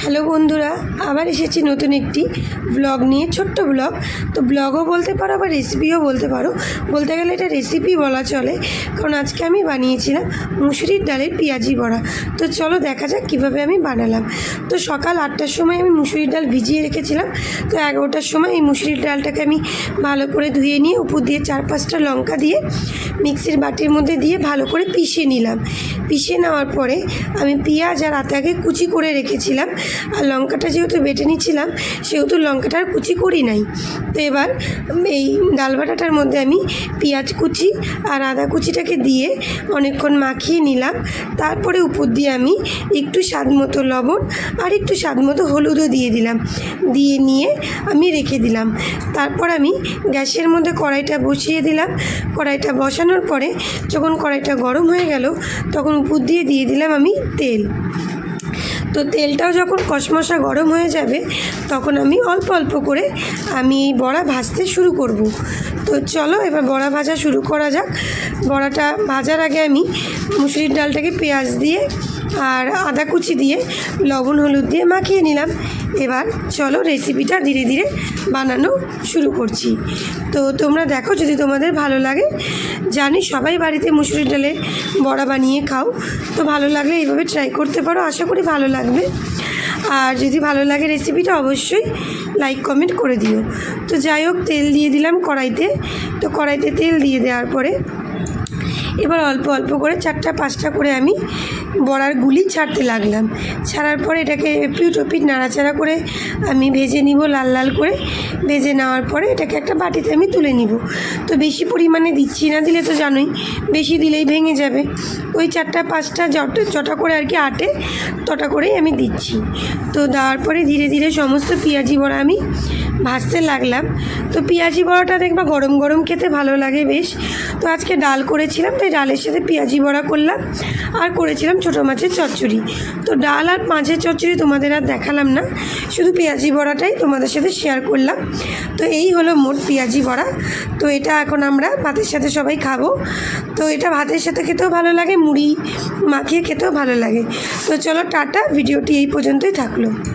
Hello বন্ধুরা, আবার এসেছি নতুন একটি ব্লগ নিয়ে, ছোট্ট ব্লগ তো ব্লগও বলতে পারো আবার রেসিপিও বলতে পারো। বলতে গেলে এটা রেসিপি বলা চলে। কারণ আজকে আমি বানিয়েছিলাম মুসুরির ডালের পেঁয়াজি বড়া। তো চলো দেখা যাক কীভাবে আমি বানালাম। তো সকাল আটটার সময় আমি মুসুরির ডাল ভিজিয়ে রেখেছিলাম। তো এগারোটার সময় এই মুসুরির ডালটাকে আমি ভালো করে ধুয়ে নিয়ে, উপর দিয়ে চার পাঁচটা লঙ্কা দিয়ে মিক্সির বাটির মধ্যে দিয়ে ভালো করে পিষে নিলাম। পিষে নেওয়ার পরে আমি পেঁয়াজ আর আতাকে কুচি করে রেখেছিলাম। আর লঙ্কাটা যেহেতু বেটে নিচ্ছিলাম, সেহেতু লঙ্কাটা আর কুচি করি নাই। তো এবার এই ডাল বাটাটার মধ্যে আমি পেঁয়াজ কুচি আর আদা কুচিটাকে দিয়ে অনেকক্ষণ মাখিয়ে নিলাম। তারপরে উপর দিয়ে আমি একটু স্বাদ মতো লবণ আর একটু স্বাদ মতো হলুদও দিয়ে দিলাম। দিয়ে নিয়ে আমি রেখে দিলাম। তারপর আমি গ্যাসের মধ্যে কড়াইটা বসিয়ে দিলাম। কড়াইটা বসানোর পরে যখন কড়াইটা গরম হয়ে গেল, তখন উপর দিয়ে দিয়ে দিলাম আমি তেল। তো তেলটাও যখন কষমশা গরম হয়ে যাবে, তখন আমি অল্প অল্প করে আমি বড়া ভাজতে শুরু করব। তো চলো এবার বড়া ভাজা শুরু করা যাক। বড়াটা ভাজার আগে আমি মুসুরির ডালটাকে পেঁয়াজ দিয়ে আর আদা কুচি দিয়ে লবণ, হলুদ দিয়ে মাখিয়ে নিলাম। এবার চলো রেসিপিটা ধীরে ধীরে বানানো শুরু করছি। তো তোমরা দেখো যদি তোমাদের ভালো লাগে, জানি সবাই বাড়িতে মুসুরির ডালে বড়া বানিয়ে খাও। তো ভালো লাগলে এইভাবে ট্রাই করতে পারো, আশা করি ভালো লাগবে। আর যদি ভালো লাগে রেসিপিটা অবশ্যই লাইক কমেন্ট করে দিও। তো যাই হোক, তেল দিয়ে দিলাম কড়াইতে। তো কড়াইতে তেল দিয়ে দেওয়ার পরে এবার অল্প অল্প করে চারটা পাঁচটা করে আমি বড়ার গুলি ছাড়তে লাগলাম। ছাড়ার পরে এটাকে এপিট ওপিট নাড়াচাড়া করে আমি ভেজে নিব, লাল লাল করে। ভেজে নেওয়ার পরে এটাকে একটা বাটিতে আমি তুলে নিব। তো বেশি পরিমাণে দিচ্ছি না দিলে তো জানোই, বেশি দিলেই ভেঙে যাবে। ওই চারটা পাঁচটা যটা যটা করে আর কি আটে তটা করেই আমি দিচ্ছি। তো দেওয়ার পরে ধীরে ধীরে সমস্ত পেঁয়াজি বড়া আমি ভাজতে লাগলাম। তো পেঁয়াজি বড়াটা দেখবা গরম গরম খেতে ভালো লাগে বেশ। তো আজকে ডাল করেছিলাম, তাই ডালের সাথে পেঁয়াজি বড়া করলাম আর করেছিলাম ছোটো মাছের চচ্চড়ি। তো ডাল আর মাছের চচ্চড়ি তোমাদের আর দেখালাম না, শুধু পেঁয়াজি বড়াটাই তোমাদের সাথে শেয়ার করলাম। তো এই হলো মোট পেঁয়াজি বড়া। তো এটা এখন আমরা ভাতের সাথে সবাই খাব। তো এটা ভাতের সাথে খেতেও ভালো লাগে, মুড়ি মাখিয়ে খেতেও ভালো লাগে। তো চলো টাটা, ভিডিওটি এই পর্যন্তই থাকল।